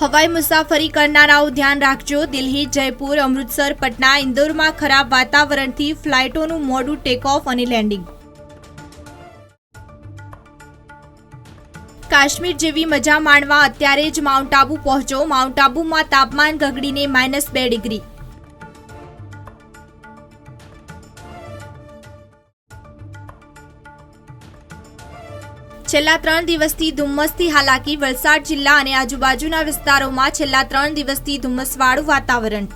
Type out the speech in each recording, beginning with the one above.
હવાઈ મુસાફરી કરનારાઓ ધ્યાન રાખજો. દિલ્હી, જયપુર, અમૃતસર, પટના, ઇન્દોરમાં ખરાબ વાતાવરણથી ફ્લાઇટોનું મોડું ટેક ઓફ અને લેન્ડિંગ. કાશ્મીર જેવી મજા માણવા અત્યારે જ માઉન્ટ આબુ પહોંચો. માઉન્ટ આબુમાં તાપમાન ગગડીને માઇનસ બે ડિગ્રી. છેલ્લા ત્રણ દિવસથી ધુમ્મસથી હાલાકી, વલસાડ જિલ્લા અને આજુબાજુના વિસ્તારોમાં છેલ્લા ત્રણ દિવસથી ધુમ્મસવાળું વાતાવરણ.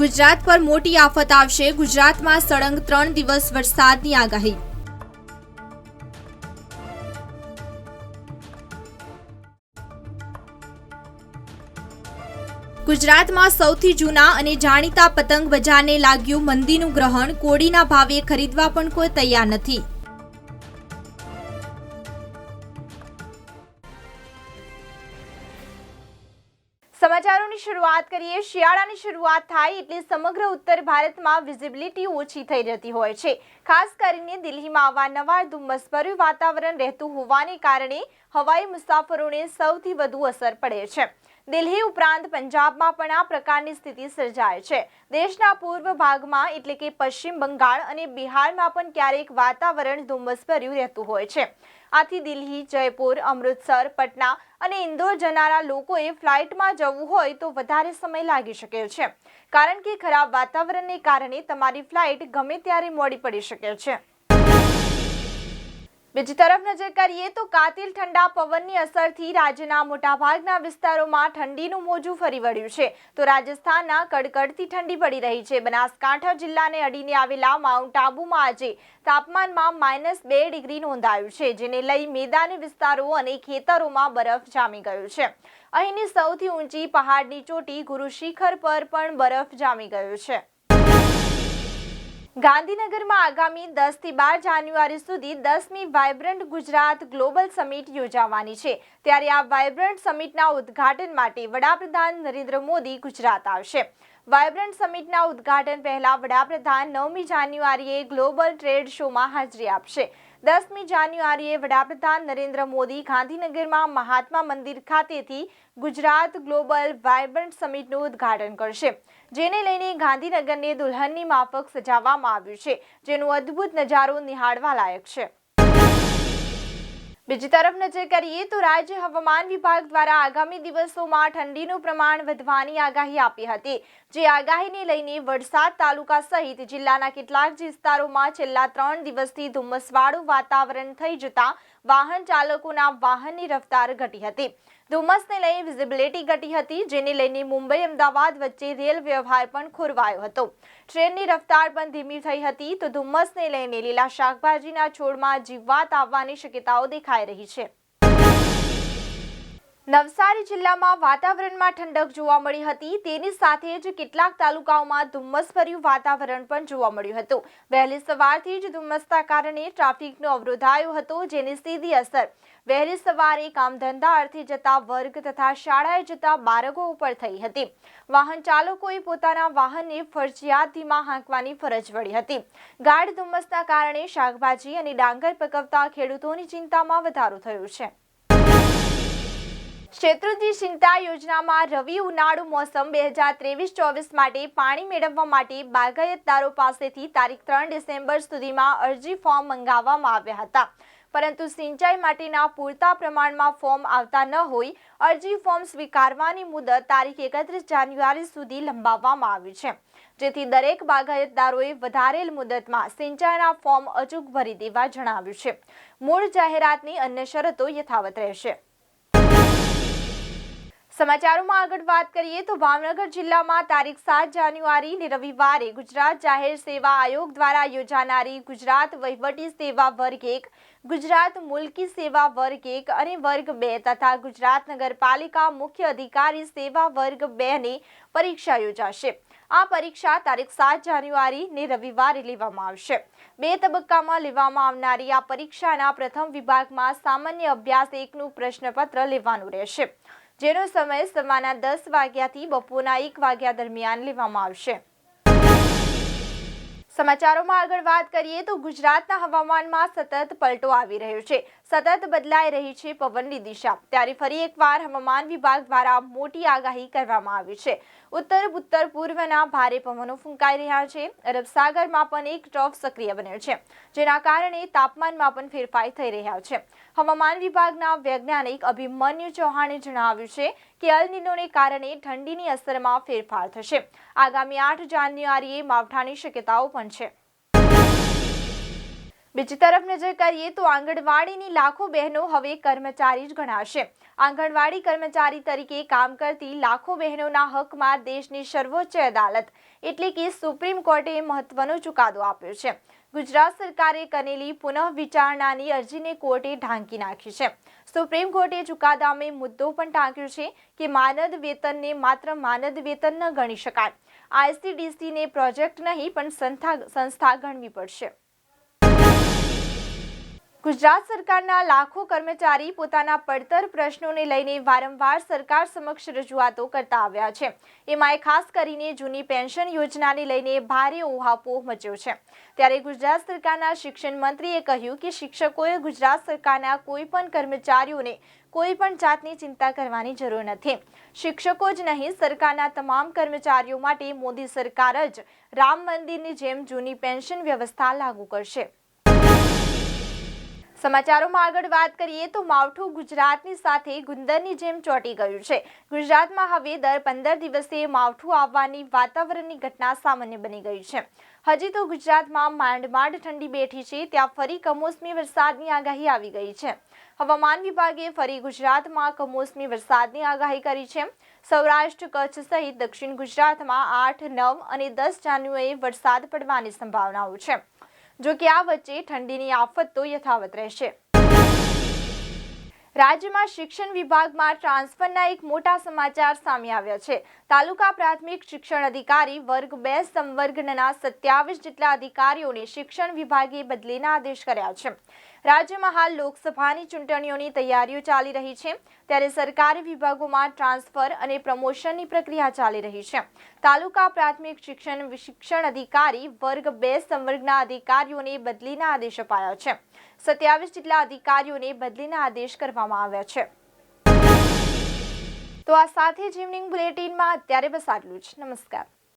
ગુજરાત પર મોટી આફત આવશે. ગુજરાતમાં સળંગ ત્રણ દિવસ વરસાદની આગાહી. ગુજરાતમાં સૌથી જૂના અને જાણીતા પતંગ બજારને લાગ્યું મંદીનું ગ્રહણ. કોડીના ભાવે ખરીદવા પણ કોઈ તૈયાર નથી. સમાચારોની શરૂઆત કરીએ. શિયાળાની શરૂઆત થાય એટલે સમગ્ર ઉત્તર ભારતમાં વિઝિબિલિટી ઓછી થઈ જતી હોય છે. ખાસ કરીને દિલ્હીમાં અવારનવાર ધુમ્મસભર્યું વાતાવરણ રહેતું હોવાને કારણે હવાઈ મુસાફરોને સૌથી વધુ અસર પડે છે. દિલ્હી ઉપરાંત પંજાબમાં પણ આ પ્રકારની સ્થિતિ સર્જાય છે. દેશના પૂર્વ ભાગમાં એટલે કે પશ્ચિમ બંગાળ અને બિહારમાં પણ ક્યારેક વાતાવરણ ધુમ્મસભર્યું રહેતું હોય છે. આથી દિલ્હી, જયપુર, અમૃતસર, પટના અને ઇન્દોર જનારા લોકોએ ફ્લાઇટમાં જવું હોય તો વધારે સમય લાગી શકે છે. કારણ કે ખરાબ વાતાવરણને કારણે તમારી ફ્લાઇટ ગમે ત્યારે મોડી પડી શકે છે. બીજી તરફ નજર કરીએ તો કાતિલ ઠંડા પવનની અસરથી રાજ્યના મોટાભાગના વિસ્તારોમાં ઠંડીનું મોજું ફરી વળ્યું છે. તો રાજસ્થાનના કડકડતી ઠંડી પડી રહી છે. બનાસકાંઠા જિલ્લાને અડીને આવેલા માઉન્ટ આબુમાં આજે તાપમાનમાં માઇનસ બે ડિગ્રી નોંધાયું છે, જેને લઈ મેદાની વિસ્તારો અને ખેતરોમાં બરફ જામી ગયો છે. અહીંની સૌથી ઊંચી પહાડની ચોટી ગુરુ શિખર પર પણ બરફ જામી ગયો છે. ગાંધીનગરમાં આગામી દસથી બાર જાન્યુઆરી સુધી દસમી વાયબ્રન્ટ ગુજરાત ગ્લોબલ સમિટ યોજાવાની છે. ત્યારે આ વાયબ્રન્ટ સમિટના ઉદ્ઘાટન માટે વડાપ્રધાન નરેન્દ્ર મોદી ગુજરાત આવશે. વાયબ્રન્ટ સમિટના ઉદ્ઘાટન પહેલા વડાપ્રધાન નવમી જાન્યુઆરીએ ગ્લોબલ ટ્રેડ શોમાં હાજરી આપશે. દસમી જાન્યુઆરીએ વડાપ્રધાન નરેન્દ્ર મોદી ગાંધીનગરમાં મહાત્મા મંદિર ખાતેથી ગુજરાત ગ્લોબલ વાયબ્રન્ટ સમિટનું ઉદ્ઘાટન કરશે. જેને લઈને ગાંધીનગરને દુલ્હનની માફક સજાવવામાં આવ્યું છે, જેનો અદ્ભુત નજારો નિહાળવા લાયક છે. બીજી તરફ નજર કરીએ તો રાજ્ય હવામાન વિભાગ દ્વારા આગામી દિવસોમાં ઠંડીનું પ્રમાણ વધવાની આગાહી આપી હતી. જે આગાહીને લઈને વરસાદ તાલુકા સહિત જિલ્લાના કેટલાક વિસ્તારોમાં છેલ્લા ત્રણ દિવસથી ધુમ્મસવાળું વાતાવરણ થઈ જતા વાહન ચાલકોના વાહનની રફતાર ઘટી હતી. ધુમ્મસને લઈ વિઝિબિલિટી ઘટી હતી, જેને લઈને મુંબઈ, અમદાવાદ વચ્ચે રેલ વ્યવહાર પણ ખોરવાયો હતો. ટ્રેનની રફતાર પણ ધીમી થઈ હતી, તો ધુમ્મસને લઈને લીલા શાકભાજીના છોડમાં જીવવાત આવવાની શક્યતાઓ દેખાઈ રહી છે. નવસારી જિલ્લામાં વાતાવરણમાં ઠંડક જોવા મળી હતી. તેની સાથે જ કેટલાક તાલુકાઓમાં ધુમ્મસભર્યું વાતાવરણ પણ જોવા મળ્યું હતું. વહેલી સવારથી જ ધુમ્મસના કારણે ટ્રાફિકનો અવરોધાયો હતો, જેની સીધી અસર વહેલી સવારે કામ ધંધા અર્થે જતા વર્ગ તથા શાળાએ જતા બાળકો ઉપર થઈ હતી. વાહન ચાલકોએ પોતાના વાહનને ફરજિયાત ધીમા હાંકવાની ફરજ વળી હતી. ગાઢ ધુમ્મસના કારણે શાકભાજી અને ડાંગર પકવતા ખેડૂતોની ચિંતામાં વધારો થયો છે. ક્ષેત્રુજી સિંચાઈ યોજનામાં રવિ ઉનાળુ મોસમ બે હજાર ત્રેવીસ ચોવીસ માટે પાણી મેળવવા માટે બાગાયતદારો પાસેથી તારીખ ત્રણ ડિસેમ્બર સુધીમાં અરજી ફોર્મ મંગાવવામાં આવ્યા હતા. પરંતુ સિંચાઈ માટેના પૂરતા પ્રમાણમાં ફોર્મ આવતા ન હોય, અરજી ફોર્મ સ્વીકારવાની મુદત તારીખ એકત્રીસ જાન્યુઆરી સુધી લંબાવવામાં આવી છે. જેથી દરેક બાગાયતદારોએ વધારેલ મુદતમાં સિંચાઈના ફોર્મ અચૂક ભરી દેવા જણાવ્યું છે. મૂળ જાહેરાતની અન્ય શરતો યથાવત રહેશે. સમાચારોમાં આગળ વાત કરીએ તો ભાવનગર જિલ્લામાં તારીખ સાત જાન્યુઆરી ને રવિવારે ગુજરાત જાહેર સેવા આયોગ દ્વારા યોજાનારી ગુજરાત વહીવટી સેવા વર્ગ એક, ગુજરાત મુલકી સેવા વર્ગ એક અને વર્ગ બે તથા ગુજરાત નગરપાલિકા મુખ્ય અધિકારી સેવા વર્ગ બે ની પરીક્ષા યોજાશે. આ પરીક્ષા તારીખ સાત જાન્યુઆરી ને રવિવારે લેવામાં આવશે. બે તબક્કામાં લેવામાં આવનારી આ પરીક્ષાના પ્રથમ વિભાગમાં સામાન્ય અભ્યાસ એકનું પ્રશ્નપત્ર લેવાનું રહેશે. જેનો સમય સવારના દસ વાગ્યાથી બપોરના એક વાગ્યા દરમિયાન લેવામાં આવશે. સમાચારોમાં આગળ વાત કરીએ તો ગુજરાતના હવામાનમાં સતત પલટો આવી રહ્યો છે. સતત બદલાઈ રહી છે પવનની દિશા. ત્યારે ફરી એકવાર હવામાન વિભાગ દ્વારા મોટી આગાહી કરવામાં આવી છે. ઉત્તર ઉત્તર, પૂર્વના ભારે પવનો ફૂંકાઈ રહ્યા છે. અરબ સાગરમાં પણ એક ટ્રફ સક્રિય બન્યો છે, જેના કારણે તાપમાનમાં પણ ફેરફાર થઈ રહ્યા છે. હવામાન વિભાગના વૈજ્ઞાનિક અભિમન્યુ ચૌહાણે જણાવ્યું છે કે અલ નિનોને કારણે ઠંડીની અસરમાં ફેરફાર થશે. આગામી આઠ જાન્યુઆરીએ માવઠાની શક્યતાઓ પણ છે. બીજી તરફ નજર કરીએ તો આંગણવાડીની લાખો બહેનો હવે કર્મચારી જ ગણાશે. આંગણવાડી કર્મચારી તરીકે કામ કરતી લાખો બહેનોના હકમાં દેશની સર્વોચ્ચ અદાલત એટલે કે સુપ્રીમ કોર્ટે મહત્વનો ચુકાદો આપ્યો છે. ગુજરાત સરકારે કરેલી પુનઃ વિચારણાની અરજીને કોર્ટે ઢાંકી નાખી છે. સુપ્રીમ કોર્ટે ચુકાદામાં મુદ્દો પણ ટાંક્યો છે કે માનદ વેતનને માત્ર માનદ વેતન ન ગણી શકાય. આઈસીડીસીને પ્રોજેક્ટ નહીં પણ સંસ્થા ગણવી પડશે. ગુજરાત સરકારના લાખો કર્મચારી પોતાના પડતર પ્રશ્નોને લઈને વારંવાર સરકાર સમક્ષ રજૂઆતો કરતા આવ્યા છે. એમાંય ખાસ કરીને જૂની પેન્શન યોજનાને લઈને ભારે ઓહાપોહ મચ્યો છે. ત્યારે ગુજરાત સરકારના શિક્ષણ મંત્રીએ કહ્યું કે શિક્ષકોએ ગુજરાત સરકારના કોઈ પણ કર્મચારીઓને કોઈ પણ જાતની ચિંતા કરવાની જરૂર નથી. શિક્ષકો જ નહીં, સરકારના તમામ કર્મચારીઓ માટે મોદી સરકાર જ રામ મંદિરની જેમ જૂની પેન્શન વ્યવસ્થા લાગુ કરશે. સમાચારોમાં આગળ વાત કરીએ તો માવઠું ગુજરાતની સાથે ગુંદરની જેમ ચોંટી ગયું છે. ગુજરાતમાં હવે દર પંદર દિવસે માવઠું આવવાની વાતાવરણની ઘટના સામાન્ય બની ગઈ છે. હજી તો ગુજરાતમાં માંડ માંડ ઠંડી બેઠી છે, ત્યાં ફરી કમોસમી વરસાદની આગાહી આવી ગઈ છે. હવામાન વિભાગે ફરી ગુજરાતમાં કમોસમી વરસાદની આગાહી કરી છે. સૌરાષ્ટ્ર, કચ્છ સહિત દક્ષિણ ગુજરાતમાં આઠ, નવ અને દસ જાન્યુઆરીએ વરસાદ પડવાની સંભાવનાઓ છે. જો કે આ વચ્ચે ઠંડીની આફત તો યથાવત રહેશે. રાજ્યમાં શિક્ષણ વિભાગમાં ટ્રાન્સફરના એક મોટા સમાચાર સામે આવ્યા છે. તાલુકા પ્રાથમિક શિક્ષણ અધિકારી વર્ગ બે સંવર્ગના સત્યાવીસ જેટલા અધિકારીઓને શિક્ષણ વિભાગે બદલીના આદેશ કર્યા છે. રાજ્યમાં હાલ લોકસભાની ચૂંટણીઓની તૈયારીઓ ચાલી રહી છે. ત્યારે સરકારી વિભાગોમાં ટ્રાન્સફર અને પ્રમોશનની પ્રક્રિયા ચાલી રહી છે. તાલુકા પ્રાથમિક શિક્ષણ શિક્ષણ અધિકારી વર્ગ બે સંવર્ગના અધિકારીઓને બદલીના આદેશ અપાયા છે. સત્યાવીસ જેટલા અધિકારીઓને બદલીના આદેશ કરવામાં આવ્યા છે. તો આ સાથે જ ઇવનિંગ બુલેટિનમાં અત્યારે બસ આટલું જ. નમસ્કાર.